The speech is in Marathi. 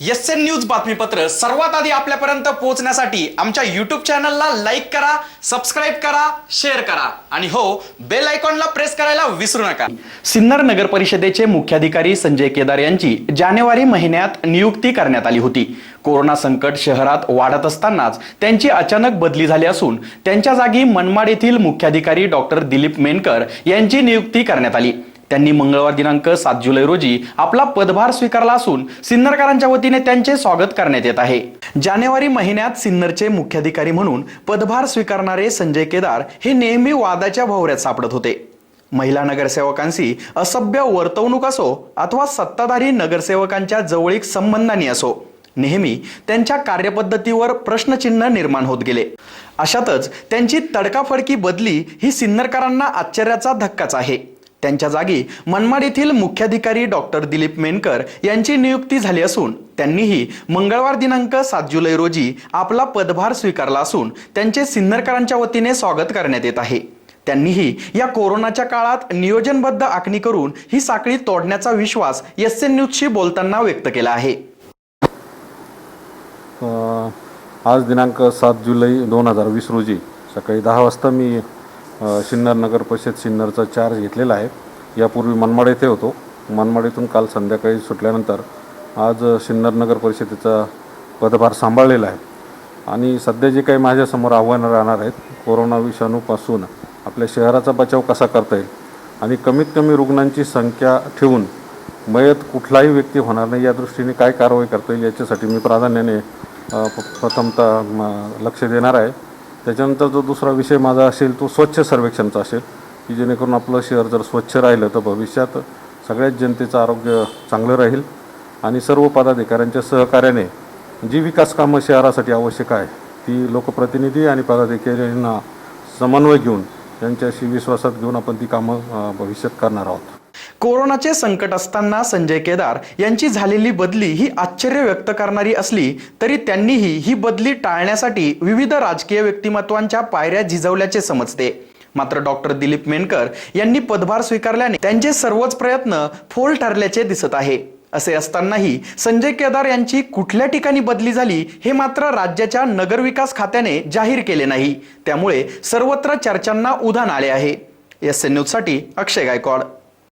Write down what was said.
एस एन न्यूज बातमीपत्र सर्वात आधी आपल्यापर्यंत पोहोचण्यासाठी आमच्या युट्यूब चॅनलला लाईक करा सबस्क्राईब करा शेअर करा. आणि हो बेल आयकॉनला प्रेस करायला विसरू नका. सिन्नर नगर परिषदेचे मुख्याधिकारी संजय केदार यांची जानेवारी महिन्यात नियुक्ती करण्यात आली होती. कोरोना संकट शहरात वाढत असतानाच त्यांची अचानक बदली झाली असून त्यांच्या जागी मनमाड येथील मुख्याधिकारी डॉक्टर दिलीप मेनकर यांची नियुक्ती करण्यात आली. त्यांनी मंगळवार दिनांक सात जुलै रोजी आपला पदभार स्वीकारला असून सिन्नरकरांच्या वतीने त्यांचे स्वागत करण्यात येत आहे. जानेवारी महिन्यात सिन्नरचे मुख्याधिकारी म्हणून पदभार स्वीकारणारे संजय केदार हे नेहमी वादाच्या भोवऱ्यात सापडत होते. महिला नगरसेवकांशी असभ्य वर्तवणूक असो अथवा सत्ताधारी नगरसेवकांच्या जवळीक संबंधांनी असो नेहमी त्यांच्या कार्यपद्धतीवर प्रश्नचिन्ह निर्माण होत गेले. अशातच त्यांची तडकाफडकी बदली ही सिन्नरकरांना आश्चर्याचा धक्काच आहे. त्यांच्या जागी मनमाड येथील मुख्याधिकारी डॉक्टर दिलीप मेनकर यांची नियुक्ती झाली असून त्यांनीही मंगळवार दिनांक सात जुलै रोजी आपला पदभार स्वीकारला असून त्यांचे सिन्नरकरांच्या वतीने स्वागत करण्यात येत आहे. त्यांनीही या कोरोनाच्या काळात नियोजनबद्ध आखणी करून ही साखळी तोडण्याचा विश्वास एस एन न्यूजशी बोलताना व्यक्त केला आहे. आज दिनांक सात जुलै दोन हजार वीस रोजी सकाळी दहा वाजता मी सिन्नर नगर परिषद सिन्नरचा चार्ज घेतलेला आहे. यापूर्वी मनमाड येथे होतो. मनमाडीतून काल संध्याकाळी सुटल्यानंतर आज सिन्नर नगर परिषदेचा पदभार सांभाळलेला आहे. आणि सध्या जे काही माझ्यासमोर आव्हानं राहणार आहेत कोरोना विषाणूपासून आपल्या शहराचा बचाव कसा करता येईल आणि कमीत कमी रुग्णांची संख्या ठेवून मयत कुठलाही व्यक्ती होणार नाही या दृष्टीने काय कारवाई करता येईल याच्यासाठी मी प्राधान्याने प्रथमतः म, लक्ष देणार आहे. त्याच्यानंतर जो दुसरा विषय माझा असेल तो स्वच्छ सर्वेक्षणचा असेल की जेणेकरून आपलं शहर जर स्वच्छ राहिलं तर भविष्यात सगळ्याच जनतेचं आरोग्य चांगलं राहील आणि सर्व पदाधिकाऱ्यांच्या सहकार्याने जी विकास कामं शहरासाठी आवश्यक आहे ती लोकप्रतिनिधी आणि पदाधिकाऱ्यांना समन्वय घेऊन त्यांच्याशी विश्वासात घेऊन आपण ती कामं भविष्यात करणार आहोत. कोरोनाचे संकट असताना संजय केदार यांची झालेली बदली ही आश्चर्य व्यक्त करणारी असली तरी त्यांनीही ही बदली टाळण्यासाठी विविध राजकीय व्यक्तिमत्वांच्या पायऱ्या झिजवल्याचे समजते. मात्र डॉक्टर दिलीप मेनकर यांनी पदभार स्वीकारल्याने त्यांचे सर्वच प्रयत्न फोल ठरल्याचे दिसत आहे. असे असतानाही संजय केदार यांची कुठल्या ठिकाणी बदली झाली हे मात्र राज्याच्या नगरविकास खात्याने जाहीर केले नाही. त्यामुळे सर्वत्र चर्चांना उधाण आले आहे. एस एन न्यूजसाठी अक्षय गायकवाड.